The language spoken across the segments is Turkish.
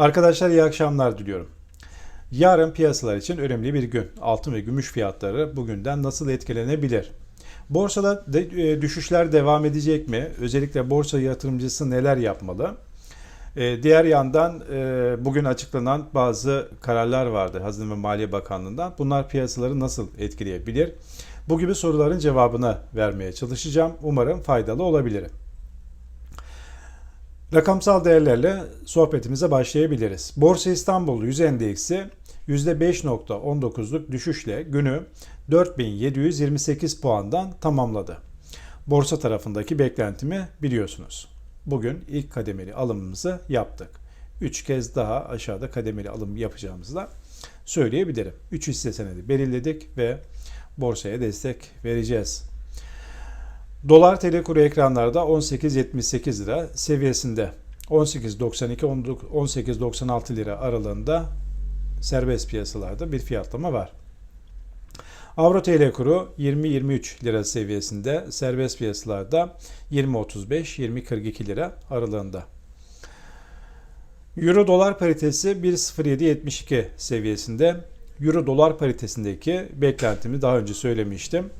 Arkadaşlar iyi akşamlar diliyorum. Yarın piyasalar için önemli bir gün. Altın ve gümüş fiyatları bugünden nasıl etkilenebilir? Borsada de, e, düşüşler devam edecek mi? Özellikle borsa yatırımcısı neler yapmalı? E, diğer yandan e, bugün açıklanan bazı kararlar vardı Hazine ve Maliye Bakanlığı'ndan. Bunlar piyasaları nasıl etkileyebilir? Bu gibi soruların cevabını vermeye çalışacağım. Umarım faydalı olabilirim. Rakamsal değerlerle sohbetimize başlayabiliriz. Borsa İstanbul 100 endeksi %5.19'luk düşüşle günü 4728 puandan tamamladı. Borsa tarafındaki beklentimi biliyorsunuz. Bugün ilk kademeli alımımızı yaptık. 3 kez daha aşağıda kademeli alım yapacağımızı da söyleyebilirim. 3 hisse senedi belirledik ve borsaya destek vereceğiz. Dolar TL kuru ekranlarda 18.78 lira seviyesinde. 18.92 18.96 lira aralığında serbest piyasalarda bir fiyatlama var. Avro TL kuru 20-23 lira seviyesinde serbest piyasalarda 20-35-20-42 lira aralığında. Euro dolar paritesi 1.0772 seviyesinde. Euro dolar paritesindeki beklentimi daha önce söylemiştim.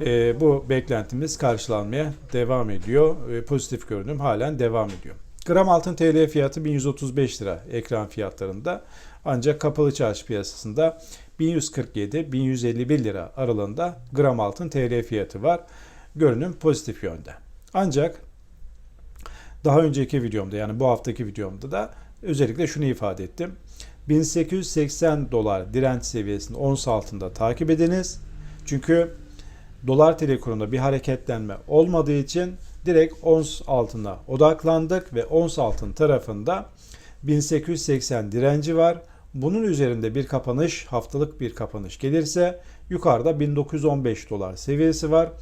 E, bu beklentimiz karşılanmaya devam ediyor. E, pozitif görünüm halen devam ediyor. Gram altın TL fiyatı 1135 lira ekran fiyatlarında. Ancak kapalı çarşı piyasasında 1147-1151 lira aralığında gram altın TL fiyatı var. Görünüm pozitif yönde. Ancak daha önceki videomda yani bu haftaki videomda da özellikle şunu ifade ettim. 1880 dolar direnç seviyesini ons altında takip ediniz. Çünkü dolar TL kurunda bir hareketlenme olmadığı için direkt ons altına odaklandık ve ons altın tarafında 1880 direnci var. Bunun üzerinde bir kapanış, haftalık bir kapanış gelirse yukarıda 1915 dolar seviyesi var.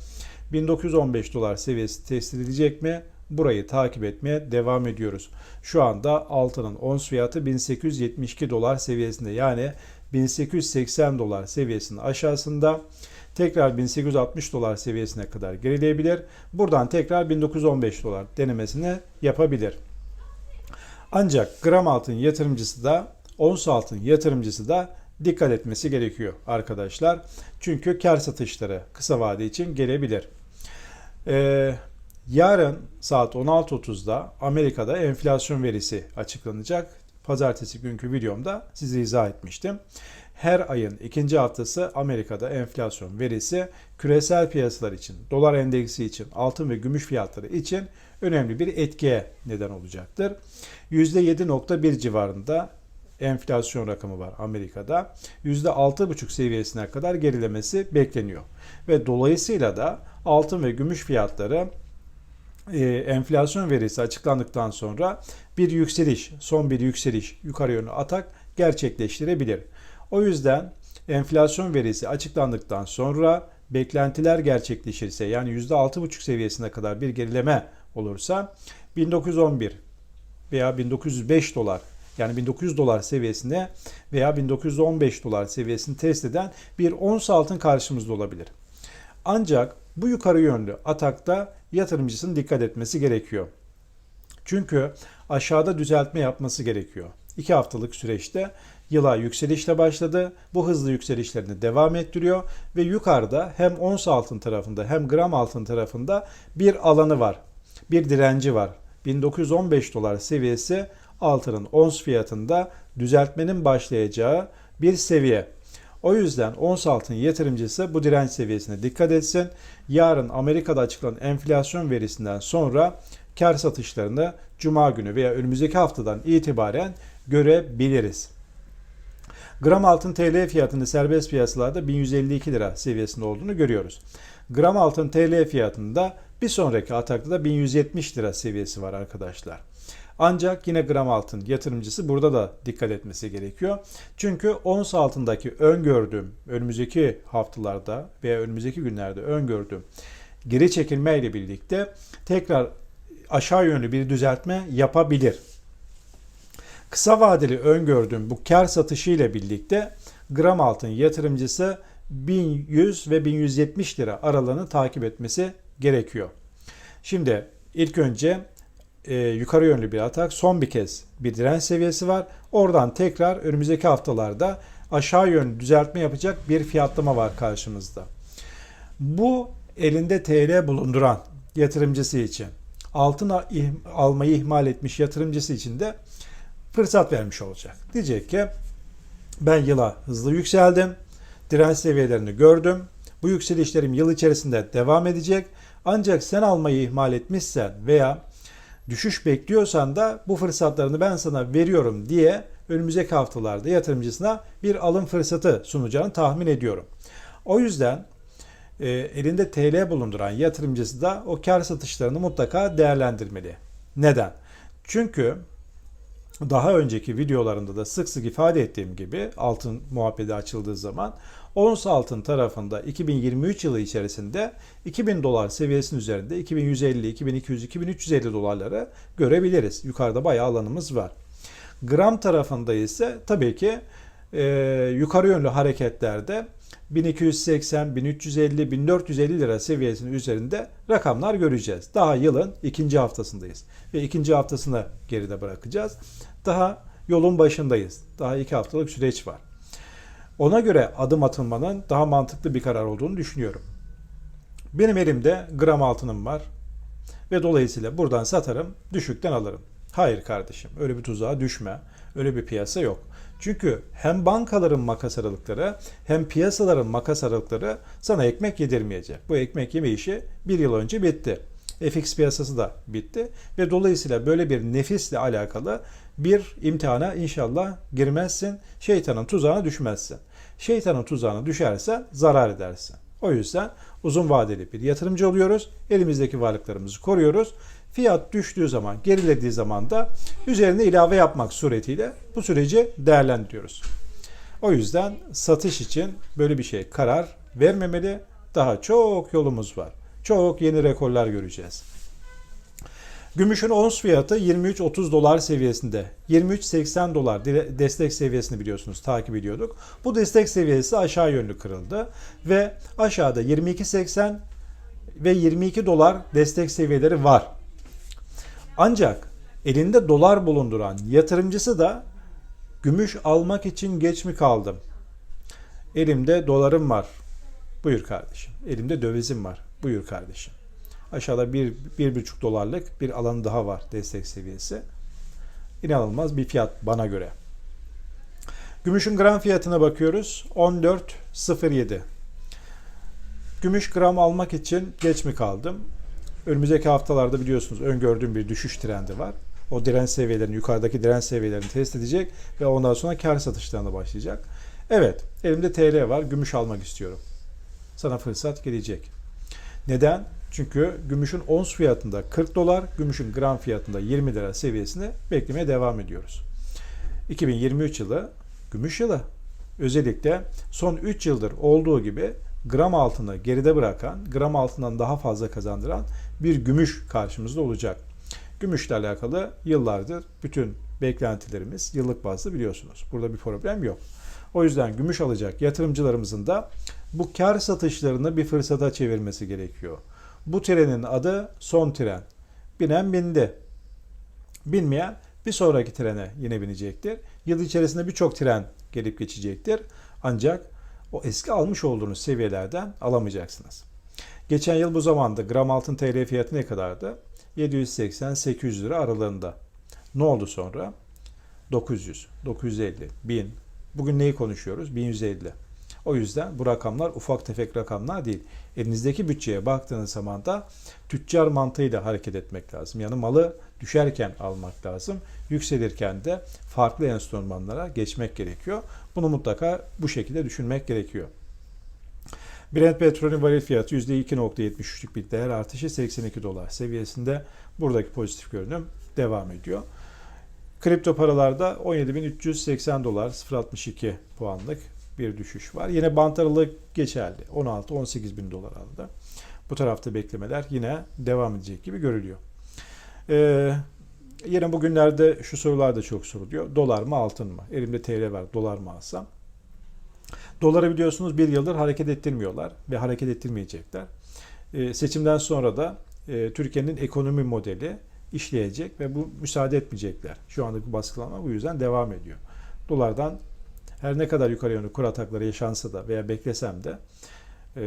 1915 dolar seviyesi test edilecek mi? Burayı takip etmeye devam ediyoruz. Şu anda altının ons fiyatı 1872 dolar seviyesinde yani 1880 dolar seviyesinin aşağısında tekrar 1860 dolar seviyesine kadar gerileyebilir. Buradan tekrar 1915 dolar denemesini yapabilir. Ancak gram altın yatırımcısı da ons altın yatırımcısı da dikkat etmesi gerekiyor arkadaşlar. Çünkü kar satışları kısa vade için gelebilir. Ee, yarın saat 16.30'da Amerika'da enflasyon verisi açıklanacak. Pazartesi günkü videomda size izah etmiştim. Her ayın ikinci haftası Amerika'da enflasyon verisi küresel piyasalar için, dolar endeksi için, altın ve gümüş fiyatları için önemli bir etkiye neden olacaktır. %7.1 civarında enflasyon rakamı var Amerika'da. %6,5 seviyesine kadar gerilemesi bekleniyor. Ve dolayısıyla da altın ve gümüş fiyatları e, enflasyon verisi açıklandıktan sonra bir yükseliş, son bir yükseliş yukarı yönlü atak gerçekleştirebilir. O yüzden enflasyon verisi açıklandıktan sonra beklentiler gerçekleşirse yani %6,5 seviyesine kadar bir gerileme olursa 1911 veya 1905 dolar yani 1900 dolar seviyesine veya 1915 dolar seviyesini test eden bir ons altın karşımızda olabilir. Ancak bu yukarı yönlü atakta yatırımcısının dikkat etmesi gerekiyor. Çünkü aşağıda düzeltme yapması gerekiyor. 2 haftalık süreçte yıla yükselişle başladı. Bu hızlı yükselişlerini devam ettiriyor ve yukarıda hem ons altın tarafında hem gram altın tarafında bir alanı var. Bir direnci var. 1915 dolar seviyesi altının ons fiyatında düzeltmenin başlayacağı bir seviye. O yüzden ons altın yatırımcısı bu direnç seviyesine dikkat etsin. Yarın Amerika'da açıklanan enflasyon verisinden sonra kar satışlarını cuma günü veya önümüzdeki haftadan itibaren görebiliriz. Gram altın TL fiyatını serbest piyasalarda 1152 lira seviyesinde olduğunu görüyoruz. Gram altın TL fiyatında bir sonraki atakta da 1170 lira seviyesi var arkadaşlar. Ancak yine gram altın yatırımcısı burada da dikkat etmesi gerekiyor. Çünkü ons altındaki öngördüğüm önümüzdeki haftalarda veya önümüzdeki günlerde öngördüğüm geri çekilme ile birlikte tekrar aşağı yönlü bir düzeltme yapabilir. Kısa vadeli öngördüğüm bu kar satışı ile birlikte gram altın yatırımcısı 1100 ve 1170 lira aralığını takip etmesi gerekiyor. Şimdi ilk önce e, yukarı yönlü bir atak son bir kez bir direnç seviyesi var. Oradan tekrar önümüzdeki haftalarda aşağı yönlü düzeltme yapacak bir fiyatlama var karşımızda. Bu elinde TL bulunduran yatırımcısı için altın almayı ihmal etmiş yatırımcısı için de fırsat vermiş olacak. Diyecek ki ben yıla hızlı yükseldim. Direnç seviyelerini gördüm. Bu yükselişlerim yıl içerisinde devam edecek. Ancak sen almayı ihmal etmişsen veya düşüş bekliyorsan da bu fırsatlarını ben sana veriyorum diye önümüzdeki haftalarda yatırımcısına bir alım fırsatı sunacağını tahmin ediyorum. O yüzden e, elinde TL bulunduran yatırımcısı da o kar satışlarını mutlaka değerlendirmeli. Neden? Çünkü daha önceki videolarında da sık sık ifade ettiğim gibi altın muhabbeti açıldığı zaman ons altın tarafında 2023 yılı içerisinde 2000 dolar seviyesinin üzerinde 2150, 2200, 2350 dolarları görebiliriz. Yukarıda bayağı alanımız var. Gram tarafında ise tabii ki e, yukarı yönlü hareketlerde 1280, 1350, 1450 lira seviyesinin üzerinde rakamlar göreceğiz. Daha yılın ikinci haftasındayız ve ikinci haftasını geride bırakacağız. Daha yolun başındayız. Daha iki haftalık süreç var. Ona göre adım atılmanın daha mantıklı bir karar olduğunu düşünüyorum. Benim elimde gram altınım var ve dolayısıyla buradan satarım, düşükten alırım. Hayır kardeşim, öyle bir tuzağa düşme. Öyle bir piyasa yok. Çünkü hem bankaların makas aralıkları hem piyasaların makas aralıkları sana ekmek yedirmeyecek. Bu ekmek yeme işi bir yıl önce bitti. FX piyasası da bitti ve dolayısıyla böyle bir nefisle alakalı bir imtihana inşallah girmezsin. Şeytanın tuzağına düşmezsin. Şeytanın tuzağına düşersen zarar edersin. O yüzden uzun vadeli bir yatırımcı oluyoruz. Elimizdeki varlıklarımızı koruyoruz. Fiyat düştüğü zaman, gerilediği zaman da üzerine ilave yapmak suretiyle bu süreci değerlendiriyoruz. O yüzden satış için böyle bir şey karar vermemeli. Daha çok yolumuz var. Çok yeni rekorlar göreceğiz. Gümüşün ons fiyatı 23-30 dolar seviyesinde. 23-80 dolar destek seviyesini biliyorsunuz takip ediyorduk. Bu destek seviyesi aşağı yönlü kırıldı ve aşağıda 22-80 ve 22 dolar destek seviyeleri var. Ancak elinde dolar bulunduran yatırımcısı da gümüş almak için geç mi kaldım? Elimde dolarım var. Buyur kardeşim. Elimde dövizim var. Buyur kardeşim. Aşağıda bir, bir buçuk dolarlık bir alan daha var destek seviyesi. İnanılmaz bir fiyat bana göre. Gümüşün gram fiyatına bakıyoruz. 14.07. Gümüş gram almak için geç mi kaldım? Önümüzdeki haftalarda biliyorsunuz öngördüğüm bir düşüş trendi var. O direnç seviyelerini, yukarıdaki direnç seviyelerini test edecek ve ondan sonra kar satışlarına başlayacak. Evet, elimde TL var, gümüş almak istiyorum. Sana fırsat gelecek. Neden? Çünkü gümüşün ons fiyatında 40 dolar, gümüşün gram fiyatında 20 lira seviyesini beklemeye devam ediyoruz. 2023 yılı gümüş yılı. Özellikle son 3 yıldır olduğu gibi gram altını geride bırakan, gram altından daha fazla kazandıran bir gümüş karşımızda olacak. Gümüşle alakalı yıllardır bütün beklentilerimiz yıllık bazda biliyorsunuz. Burada bir problem yok. O yüzden gümüş alacak yatırımcılarımızın da bu kar satışlarını bir fırsata çevirmesi gerekiyor. Bu trenin adı son tren. Binen bindi. Binmeyen bir sonraki trene yine binecektir. Yıl içerisinde birçok tren gelip geçecektir. Ancak o eski almış olduğunuz seviyelerden alamayacaksınız. Geçen yıl bu zamanda gram altın TL fiyatı ne kadardı? 780-800 lira aralığında. Ne oldu sonra? 900, 950, 1000. Bugün neyi konuşuyoruz? 1150. O yüzden bu rakamlar ufak tefek rakamlar değil. Elinizdeki bütçeye baktığınız zaman da tüccar mantığıyla hareket etmek lazım. Yani malı düşerken almak lazım. Yükselirken de farklı enstrümanlara geçmek gerekiyor. Bunu mutlaka bu şekilde düşünmek gerekiyor. Brent petrolün varil fiyatı %2.73'lük bir değer artışı 82 dolar seviyesinde. Buradaki pozitif görünüm devam ediyor. Kripto paralarda 17.380 dolar 0.62 puanlık bir düşüş var. Yine bant aralığı geçerli. 16-18 bin dolar aldı. Bu tarafta beklemeler yine devam edecek gibi görülüyor. Ee, yine bugünlerde şu sorular da çok soruluyor. Dolar mı altın mı? Elimde TL var. Dolar mı alsam? Doları biliyorsunuz bir yıldır hareket ettirmiyorlar ve hareket ettirmeyecekler. Ee, seçimden sonra da e, Türkiye'nin ekonomi modeli işleyecek ve bu müsaade etmeyecekler. Şu andaki baskılanma bu yüzden devam ediyor. Dolardan her ne kadar yukarı yönlü kur atakları yaşansa da veya beklesem de e,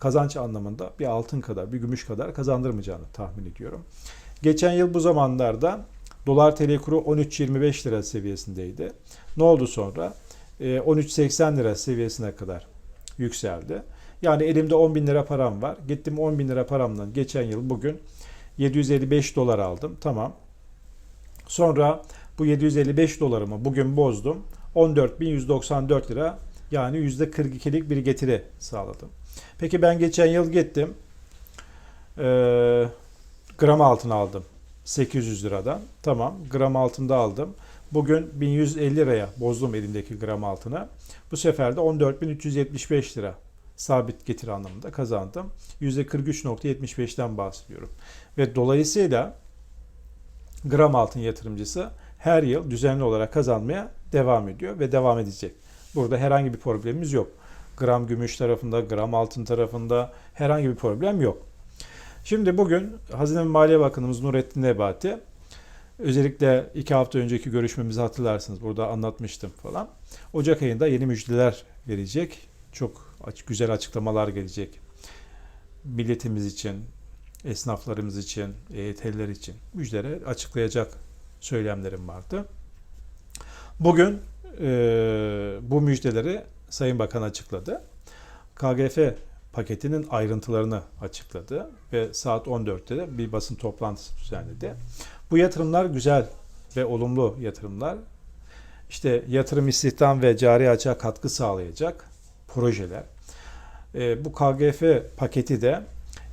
kazanç anlamında bir altın kadar, bir gümüş kadar kazandırmayacağını tahmin ediyorum. Geçen yıl bu zamanlarda dolar TL kuru 13.25 lira seviyesindeydi. Ne oldu sonra? E, 13.80 lira seviyesine kadar yükseldi. Yani elimde 10 bin lira param var. Gittim 10 bin lira paramdan geçen yıl bugün 755 dolar aldım. Tamam. Sonra bu 755 dolarımı bugün bozdum. 14.194 lira yani %42'lik bir getiri sağladım. Peki ben geçen yıl gittim. Ee, gram altın aldım. 800 liradan. Tamam gram altında aldım. Bugün 1150 liraya bozdum elimdeki gram altına. Bu sefer de 14.375 lira sabit getiri anlamında kazandım. %43.75'ten bahsediyorum. Ve dolayısıyla gram altın yatırımcısı her yıl düzenli olarak kazanmaya devam ediyor ve devam edecek. Burada herhangi bir problemimiz yok. Gram gümüş tarafında, gram altın tarafında herhangi bir problem yok. Şimdi bugün Hazine ve Maliye Bakanımız Nurettin Nebati özellikle iki hafta önceki görüşmemizi hatırlarsınız. Burada anlatmıştım falan. Ocak ayında yeni müjdeler verecek. Çok güzel açıklamalar gelecek. Milletimiz için, esnaflarımız için, EYT'liler için müjdeleri açıklayacak söylemlerim vardı. Bugün e, bu müjdeleri Sayın Bakan açıkladı. KGF paketinin ayrıntılarını açıkladı ve saat 14'te de bir basın toplantısı düzenledi. Bu yatırımlar güzel ve olumlu yatırımlar. İşte yatırım istihdam ve cari açığa katkı sağlayacak projeler. E, bu KGF paketi de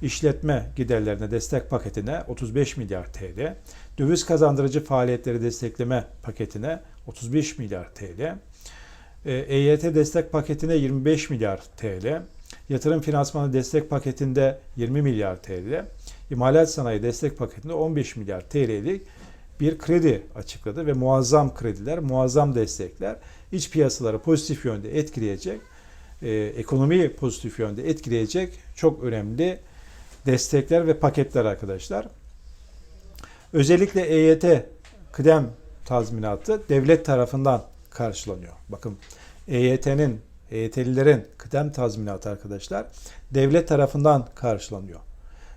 işletme giderlerine destek paketine 35 milyar TL, döviz kazandırıcı faaliyetleri destekleme paketine 35 milyar TL, EYT destek paketine 25 milyar TL, yatırım finansmanı destek paketinde 20 milyar TL, imalat sanayi destek paketinde 15 milyar TL'lik bir kredi açıkladı ve muazzam krediler, muazzam destekler iç piyasaları pozitif yönde etkileyecek, e, ekonomiyi pozitif yönde etkileyecek çok önemli destekler ve paketler arkadaşlar. Özellikle EYT kıdem tazminatı devlet tarafından karşılanıyor. Bakın EYT'nin, EYT'lilerin kıdem tazminatı arkadaşlar devlet tarafından karşılanıyor.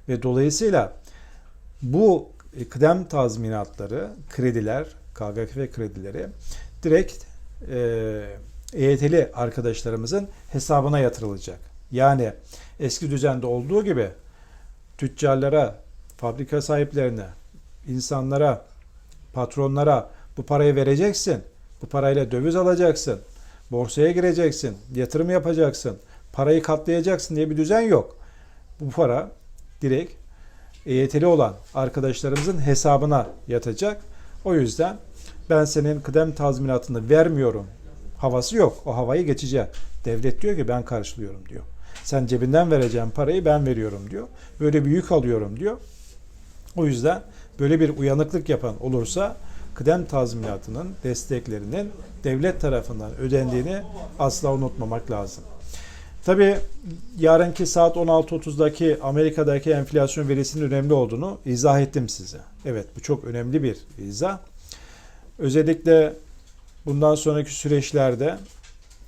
Ve dolayısıyla bu kıdem tazminatları, krediler, KGF kredileri direkt e, EYT'li arkadaşlarımızın hesabına yatırılacak. Yani eski düzende olduğu gibi tüccarlara, fabrika sahiplerine, insanlara, patronlara bu parayı vereceksin. Bu parayla döviz alacaksın. Borsaya gireceksin. Yatırım yapacaksın. Parayı katlayacaksın diye bir düzen yok. Bu para direkt EYT'li olan arkadaşlarımızın hesabına yatacak. O yüzden ben senin kıdem tazminatını vermiyorum havası yok. O havayı geçecek. Devlet diyor ki ben karşılıyorum diyor. Sen cebinden vereceğin parayı ben veriyorum diyor. Böyle bir yük alıyorum diyor. O yüzden böyle bir uyanıklık yapan olursa kıdem tazminatının desteklerinin devlet tarafından ödendiğini asla unutmamak lazım. Tabi yarınki saat 16.30'daki Amerika'daki enflasyon verisinin önemli olduğunu izah ettim size. Evet bu çok önemli bir izah. Özellikle bundan sonraki süreçlerde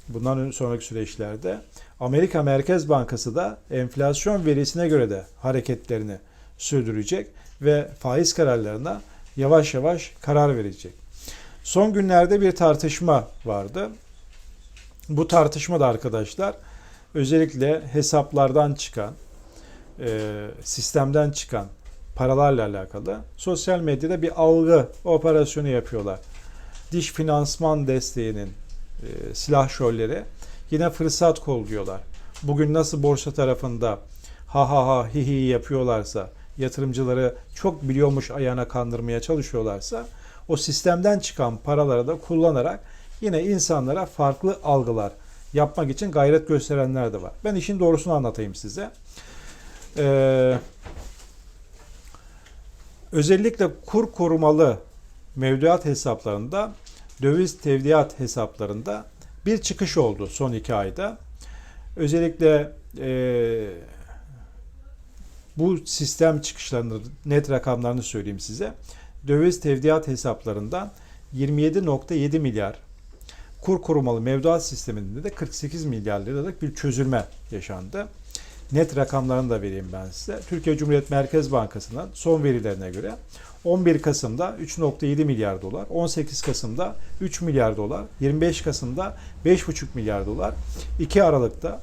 bundan sonraki süreçlerde Amerika Merkez Bankası da enflasyon verisine göre de hareketlerini sürdürecek ve faiz kararlarına yavaş yavaş karar verecek. Son günlerde bir tartışma vardı. Bu tartışma da arkadaşlar özellikle hesaplardan çıkan, e, sistemden çıkan paralarla alakalı sosyal medyada bir algı operasyonu yapıyorlar. Diş finansman desteğinin e, silah şölleri yine fırsat kolluyorlar. Bugün nasıl borsa tarafında ha ha ha hi hi yapıyorlarsa, yatırımcıları çok biliyormuş ayağına kandırmaya çalışıyorlarsa o sistemden çıkan paraları da kullanarak yine insanlara farklı algılar yapmak için gayret gösterenler de var. Ben işin doğrusunu anlatayım size. Ee, özellikle kur korumalı mevduat hesaplarında, döviz tevdiat hesaplarında bir çıkış oldu son iki ayda. Özellikle e, bu sistem çıkışlarını, net rakamlarını söyleyeyim size. Döviz tevdiat hesaplarından 27.7 milyar, kur korumalı mevduat sisteminde de 48 milyar liralık bir çözülme yaşandı. Net rakamlarını da vereyim ben size. Türkiye Cumhuriyet Merkez Bankası'nın son verilerine göre 11 Kasım'da 3.7 milyar dolar, 18 Kasım'da 3 milyar dolar, 25 Kasım'da 5.5 milyar dolar, 2 Aralık'ta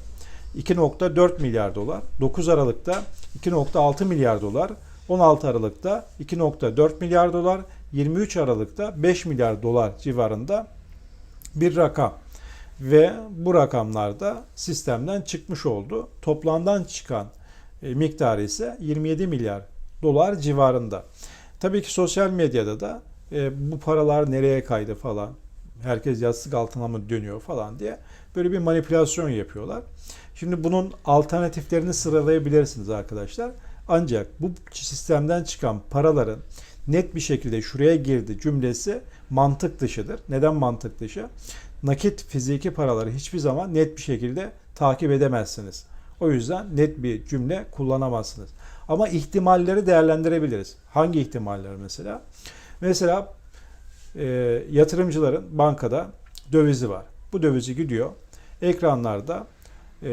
2.4 milyar dolar, 9 Aralık'ta 2.6 milyar dolar, 16 Aralık'ta 2.4 milyar dolar, 23 Aralık'ta 5 milyar dolar civarında bir rakam. Ve bu rakamlarda sistemden çıkmış oldu. Toplamdan çıkan e, miktarı ise 27 milyar dolar civarında. Tabii ki sosyal medyada da e, bu paralar nereye kaydı falan, herkes yastık altına mı dönüyor falan diye böyle bir manipülasyon yapıyorlar. Şimdi bunun alternatiflerini sıralayabilirsiniz arkadaşlar. Ancak bu sistemden çıkan paraların net bir şekilde şuraya girdi cümlesi mantık dışıdır. Neden mantık dışı? Nakit fiziki paraları hiçbir zaman net bir şekilde takip edemezsiniz. O yüzden net bir cümle kullanamazsınız. Ama ihtimalleri değerlendirebiliriz. Hangi ihtimaller mesela? Mesela e, yatırımcıların bankada dövizi var. Bu dövizi gidiyor. Ekranlarda e,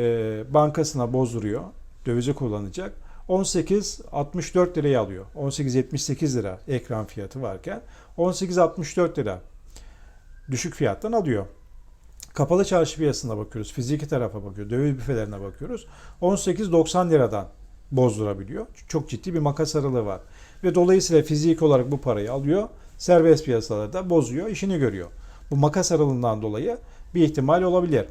bankasına bozduruyor. Dövizi kullanacak. 18.64 liraya alıyor. 18.78 lira ekran fiyatı varken 18.64 lira düşük fiyattan alıyor. Kapalı çarşı piyasasına bakıyoruz. Fiziki tarafa bakıyoruz. Döviz büfelerine bakıyoruz. 18.90 liradan bozdurabiliyor. Çok ciddi bir makas aralığı var. Ve dolayısıyla fiziki olarak bu parayı alıyor. Serbest piyasalarda bozuyor, işini görüyor. Bu makas aralığından dolayı bir ihtimal olabilir.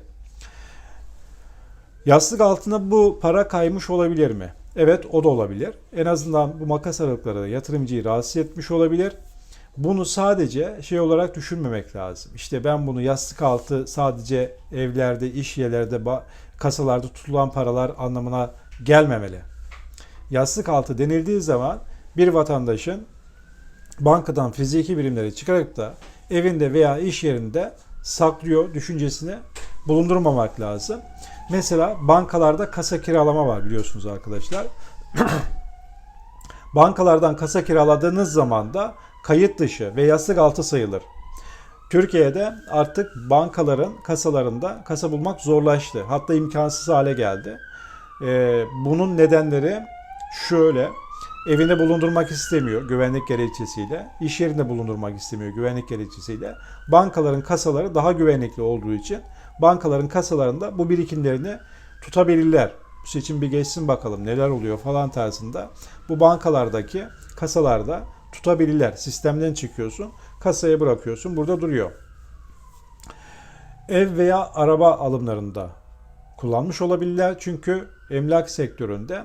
Yastık altına bu para kaymış olabilir mi? Evet o da olabilir. En azından bu makas aralıkları yatırımcıyı rahatsız etmiş olabilir. Bunu sadece şey olarak düşünmemek lazım. İşte ben bunu yastık altı sadece evlerde, iş yerlerde, kasalarda tutulan paralar anlamına gelmemeli. Yastık altı denildiği zaman bir vatandaşın bankadan fiziki birimleri çıkarıp da evinde veya iş yerinde saklıyor düşüncesini bulundurmamak lazım. Mesela bankalarda kasa kiralama var biliyorsunuz arkadaşlar. Bankalardan kasa kiraladığınız zaman da kayıt dışı ve yastık altı sayılır. Türkiye'de artık bankaların kasalarında kasa bulmak zorlaştı. Hatta imkansız hale geldi. Ee, bunun nedenleri şöyle. Evinde bulundurmak istemiyor güvenlik gerekçesiyle. İş yerinde bulundurmak istemiyor güvenlik gerekçesiyle. Bankaların kasaları daha güvenlikli olduğu için bankaların kasalarında bu birikimlerini tutabilirler. Seçim bir geçsin bakalım neler oluyor falan tarzında. Bu bankalardaki kasalarda tutabilirler. Sistemden çıkıyorsun, kasaya bırakıyorsun, burada duruyor. Ev veya araba alımlarında kullanmış olabilirler. Çünkü emlak sektöründe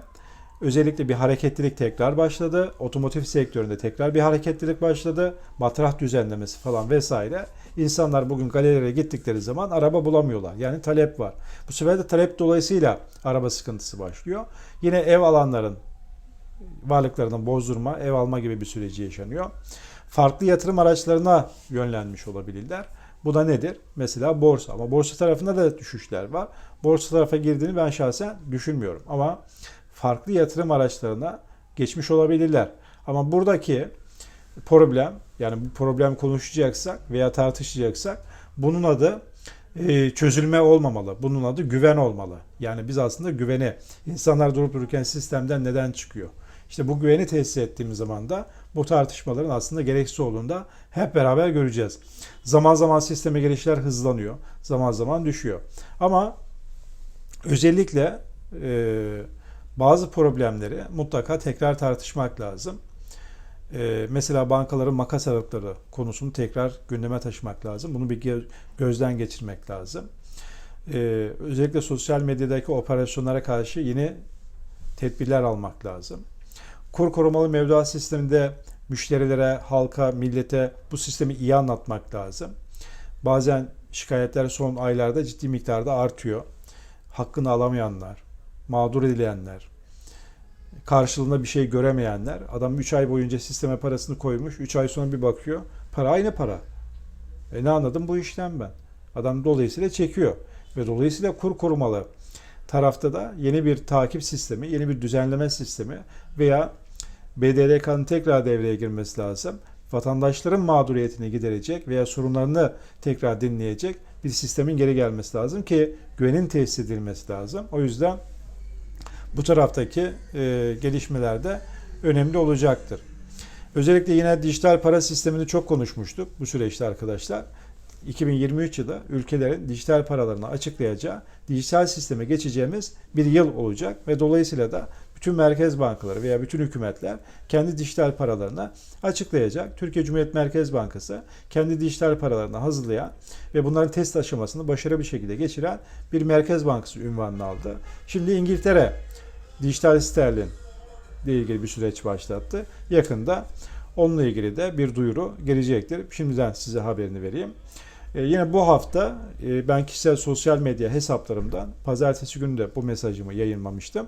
özellikle bir hareketlilik tekrar başladı. Otomotiv sektöründe tekrar bir hareketlilik başladı. Matrah düzenlemesi falan vesaire. İnsanlar bugün galerilere gittikleri zaman araba bulamıyorlar. Yani talep var. Bu sefer de talep dolayısıyla araba sıkıntısı başlıyor. Yine ev alanların varlıklarını bozdurma, ev alma gibi bir süreci yaşanıyor. Farklı yatırım araçlarına yönlenmiş olabilirler. Bu da nedir? Mesela borsa. Ama borsa tarafında da düşüşler var. Borsa tarafa girdiğini ben şahsen düşünmüyorum. Ama farklı yatırım araçlarına geçmiş olabilirler. Ama buradaki problem yani bu problem konuşacaksak veya tartışacaksak bunun adı e, çözülme olmamalı. Bunun adı güven olmalı. Yani biz aslında güveni insanlar durup dururken sistemden neden çıkıyor? İşte bu güveni tesis ettiğimiz zaman da bu tartışmaların aslında gereksiz olduğunda hep beraber göreceğiz. Zaman zaman sisteme gelişler hızlanıyor. Zaman zaman düşüyor. Ama özellikle e, bazı problemleri mutlaka tekrar tartışmak lazım. Ee, mesela bankaların makas aralıkları konusunu tekrar gündeme taşımak lazım. Bunu bir gözden geçirmek lazım. Ee, özellikle sosyal medyadaki operasyonlara karşı yine tedbirler almak lazım. Kur korumalı mevduat sisteminde müşterilere, halka, millete bu sistemi iyi anlatmak lazım. Bazen şikayetler son aylarda ciddi miktarda artıyor. Hakkını alamayanlar, mağdur edilenler, karşılığında bir şey göremeyenler. Adam 3 ay boyunca sisteme parasını koymuş. 3 ay sonra bir bakıyor. Para aynı para. E ne anladım bu işten ben? Adam dolayısıyla çekiyor. Ve dolayısıyla kur korumalı tarafta da yeni bir takip sistemi, yeni bir düzenleme sistemi veya BDDK'nın tekrar devreye girmesi lazım. Vatandaşların mağduriyetini giderecek veya sorunlarını tekrar dinleyecek bir sistemin geri gelmesi lazım ki güvenin tesis edilmesi lazım. O yüzden bu taraftaki e, gelişmeler de önemli olacaktır. Özellikle yine dijital para sistemini çok konuşmuştuk bu süreçte arkadaşlar. 2023 yılı ülkelerin dijital paralarını açıklayacağı dijital sisteme geçeceğimiz bir yıl olacak ve dolayısıyla da bütün merkez bankaları veya bütün hükümetler kendi dijital paralarını açıklayacak. Türkiye Cumhuriyet Merkez Bankası kendi dijital paralarını hazırlayan ve bunların test aşamasını başarılı bir şekilde geçiren bir merkez bankası ünvanını aldı. Şimdi İngiltere dijital sterlin ile ilgili bir süreç başlattı. Yakında onunla ilgili de bir duyuru gelecektir. Şimdiden size haberini vereyim. Ee, yine bu hafta e, ben kişisel sosyal medya hesaplarımdan pazartesi günü de bu mesajımı yayınlamıştım.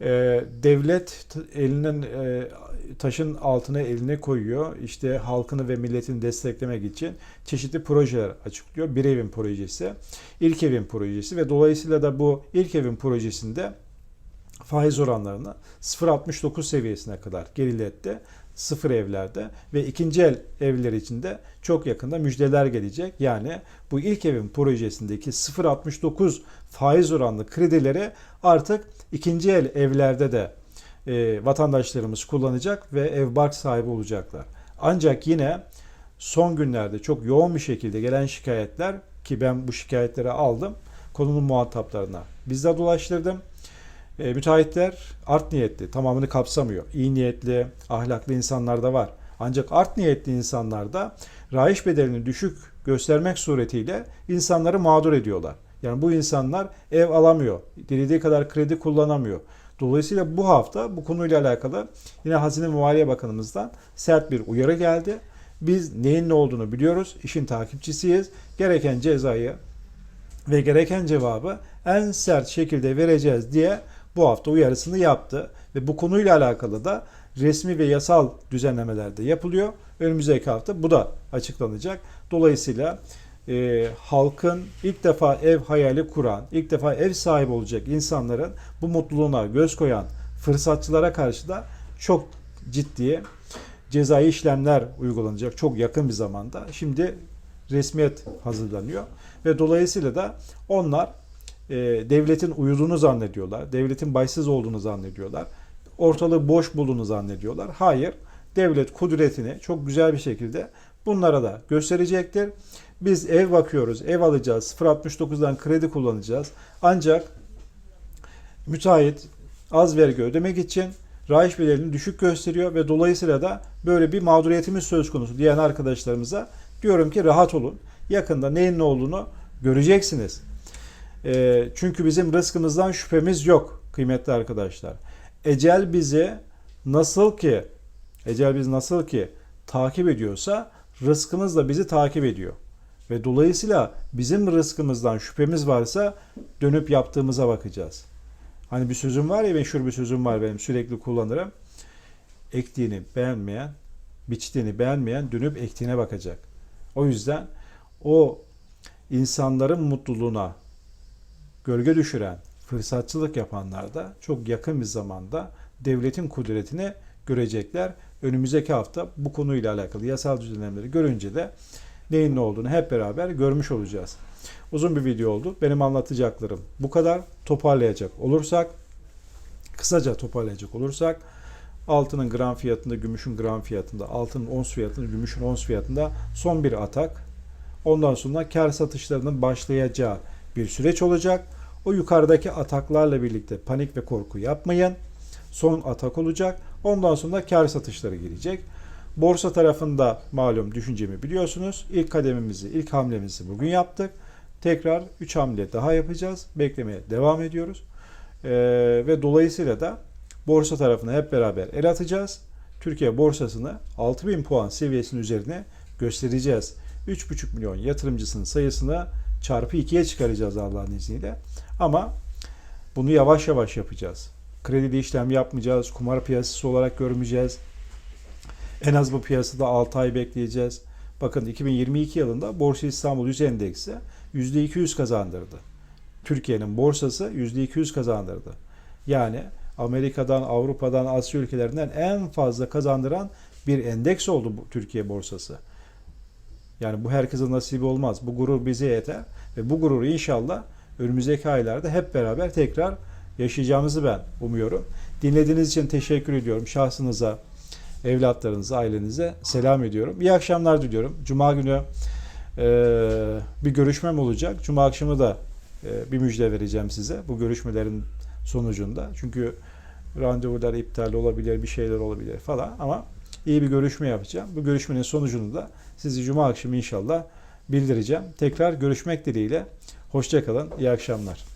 Ee, devlet elinin e, taşın altına eline koyuyor. İşte halkını ve milletini desteklemek için çeşitli projeler açıklıyor. Bir evin projesi, ilk evin projesi ve dolayısıyla da bu ilk evin projesinde faiz oranlarını 0.69 seviyesine kadar geriletti. Sıfır evlerde ve ikinci el evler için de çok yakında müjdeler gelecek. Yani bu ilk evin projesindeki 0.69 faiz oranlı kredileri artık ikinci el evlerde de e, vatandaşlarımız kullanacak ve ev bark sahibi olacaklar. Ancak yine son günlerde çok yoğun bir şekilde gelen şikayetler ki ben bu şikayetleri aldım konunun muhataplarına bizzat ulaştırdım. E, müteahhitler art niyetli, tamamını kapsamıyor. İyi niyetli, ahlaklı insanlar da var. Ancak art niyetli insanlar da rayiç bedelini düşük göstermek suretiyle insanları mağdur ediyorlar. Yani bu insanlar ev alamıyor, dilediği kadar kredi kullanamıyor. Dolayısıyla bu hafta bu konuyla alakalı yine Hazine Maliye Bakanımızdan sert bir uyarı geldi. Biz neyin ne olduğunu biliyoruz, işin takipçisiyiz. Gereken cezayı ve gereken cevabı en sert şekilde vereceğiz diye bu hafta uyarısını yaptı ve bu konuyla alakalı da resmi ve yasal düzenlemeler de yapılıyor. Önümüzdeki hafta bu da açıklanacak. Dolayısıyla e, halkın ilk defa ev hayali kuran, ilk defa ev sahibi olacak insanların bu mutluluğuna göz koyan fırsatçılara karşı da çok ciddi cezai işlemler uygulanacak çok yakın bir zamanda. Şimdi resmiyet hazırlanıyor ve dolayısıyla da onlar e, devletin uyuduğunu zannediyorlar. Devletin başsız olduğunu zannediyorlar. Ortalığı boş bulduğunu zannediyorlar. Hayır. Devlet kudretini çok güzel bir şekilde bunlara da gösterecektir. Biz ev bakıyoruz, ev alacağız, 0.69'dan kredi kullanacağız. Ancak müteahhit az vergi ödemek için rayiç bedelini düşük gösteriyor ve dolayısıyla da böyle bir mağduriyetimiz söz konusu diyen arkadaşlarımıza diyorum ki rahat olun. Yakında neyin ne olduğunu göreceksiniz. E, çünkü bizim rızkımızdan şüphemiz yok kıymetli arkadaşlar. Ecel bizi nasıl ki ecel bizi nasıl ki takip ediyorsa rızkımız da bizi takip ediyor. Ve dolayısıyla bizim rızkımızdan şüphemiz varsa dönüp yaptığımıza bakacağız. Hani bir sözüm var ya meşhur bir sözüm var benim sürekli kullanırım. Ektiğini beğenmeyen, biçtiğini beğenmeyen dönüp ektiğine bakacak. O yüzden o insanların mutluluğuna gölge düşüren, fırsatçılık yapanlar da çok yakın bir zamanda devletin kudretini görecekler. Önümüzdeki hafta bu konuyla alakalı yasal düzenlemeleri görünce de neyin ne olduğunu hep beraber görmüş olacağız. Uzun bir video oldu. Benim anlatacaklarım bu kadar. Toparlayacak olursak, kısaca toparlayacak olursak altının gram fiyatında, gümüşün gram fiyatında, altının ons fiyatında, gümüşün ons fiyatında son bir atak. Ondan sonra kar satışlarının başlayacağı bir süreç olacak. O yukarıdaki ataklarla birlikte panik ve korku yapmayın. Son atak olacak. Ondan sonra kar satışları gelecek. Borsa tarafında malum düşüncemi biliyorsunuz. İlk kademimizi, ilk hamlemizi bugün yaptık. Tekrar 3 hamle daha yapacağız. Beklemeye devam ediyoruz. Ee, ve dolayısıyla da borsa tarafına hep beraber el atacağız. Türkiye borsasını 6000 puan seviyesinin üzerine göstereceğiz. 3,5 milyon yatırımcısının sayısını çarpı 2'ye çıkaracağız Allah'ın izniyle. Ama bunu yavaş yavaş yapacağız. Kredili işlem yapmayacağız. Kumar piyasası olarak görmeyeceğiz. En az bu piyasada 6 ay bekleyeceğiz. Bakın 2022 yılında Borsa İstanbul 100 endeksi %200 kazandırdı. Türkiye'nin borsası %200 kazandırdı. Yani Amerika'dan, Avrupa'dan, Asya ülkelerinden en fazla kazandıran bir endeks oldu bu Türkiye borsası. Yani bu herkesin nasibi olmaz. Bu gurur bize yeter ve bu gururu inşallah önümüzdeki aylarda hep beraber tekrar yaşayacağımızı ben umuyorum. Dinlediğiniz için teşekkür ediyorum. Şahsınıza, evlatlarınıza, ailenize selam ediyorum. İyi akşamlar diliyorum. Cuma günü e, bir görüşmem olacak. Cuma akşamı da e, bir müjde vereceğim size bu görüşmelerin sonucunda. Çünkü randevular iptal olabilir, bir şeyler olabilir falan ama iyi bir görüşme yapacağım. Bu görüşmenin sonucunu da sizi Cuma akşamı inşallah bildireceğim. Tekrar görüşmek dileğiyle. Hoşçakalın, iyi akşamlar.